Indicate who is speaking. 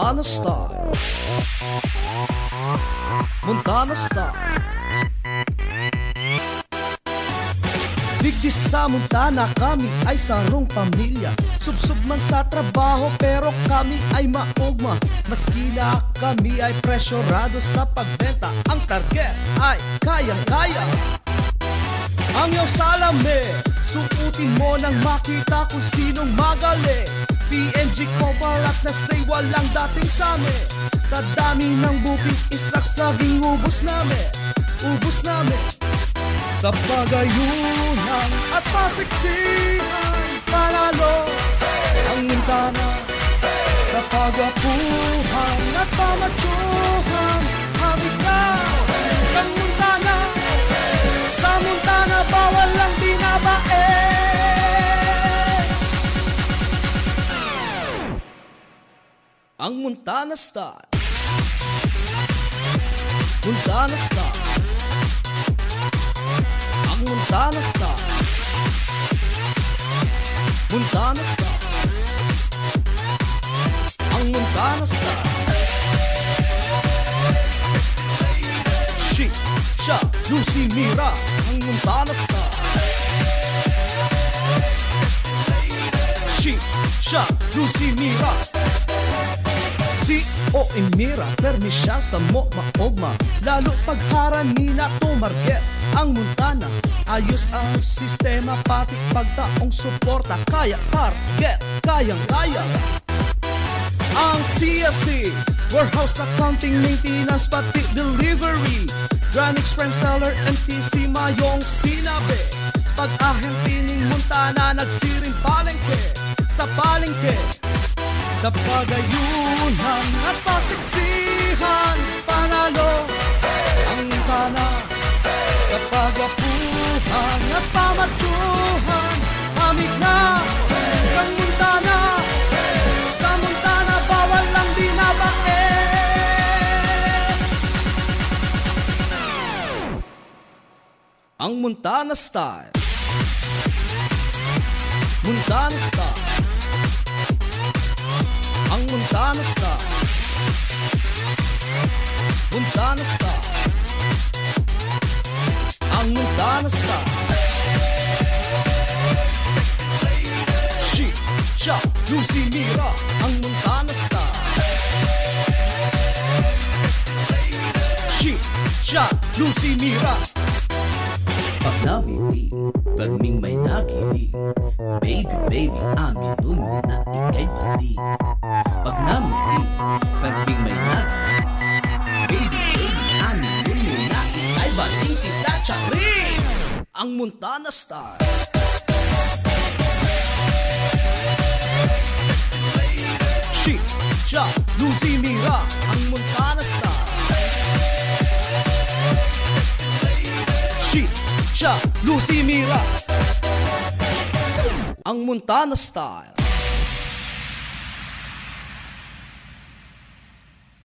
Speaker 1: Montana Style Montana Style Bigdis sa Montana kami ay sarong pamilya. Subsub man sa trabaho pero kami ay maugma. Maski na kami ay presyurado sa pagbenta Ang target ay kayang-kaya. Ang iyong salamin Sukutin mo nang makita kung sinong magaling PNG ko barat na stay walang dating samin Sa dami ng booking istocks laging ubos namin. Ubos namin. Sa pagayunan at pasiksihan Panalo ang Montana. Sa pagwapuhan at pamatsuhan Ang Montana Style Montana Style Ang Montana Style Montana Style Ang Montana Style She, siya, Lucy Mira Ang Montana Style She, siya, Lucy Mira Si o Emira, permi siya sa mo maogma Lalo pagharan nila tumarget ang Montana. Ayos ang sistema pati pagtaong suporta. Kaya target, kayang kaya. Ang CSD, warehouse accounting, maintenance pati delivery. Granix Prime Seller, MTC, mayong sinabi. Pag ahentining Montana, nagsiring palengke. Sa palengke sa pagayunan at pasiksihan. Panalo ang tana Sa pagwapuhan at pamatsuhan. Hamig na ang Montana Sa Montana bawal lang binabae. Ang Montana Style. Montana Style Style She, siya, Lucy Mira Ang Montana Style She, siya, Lucy Mira. Pag namili, pag ming may nakili Baby, baby, amin nun na ikay pati Pag namili, pag ming may nakili Baby, Ang Montana Star. She, siya, Lucy Mira Ang Montana Star. She, siya, Lucy Mira. Ang Montana Style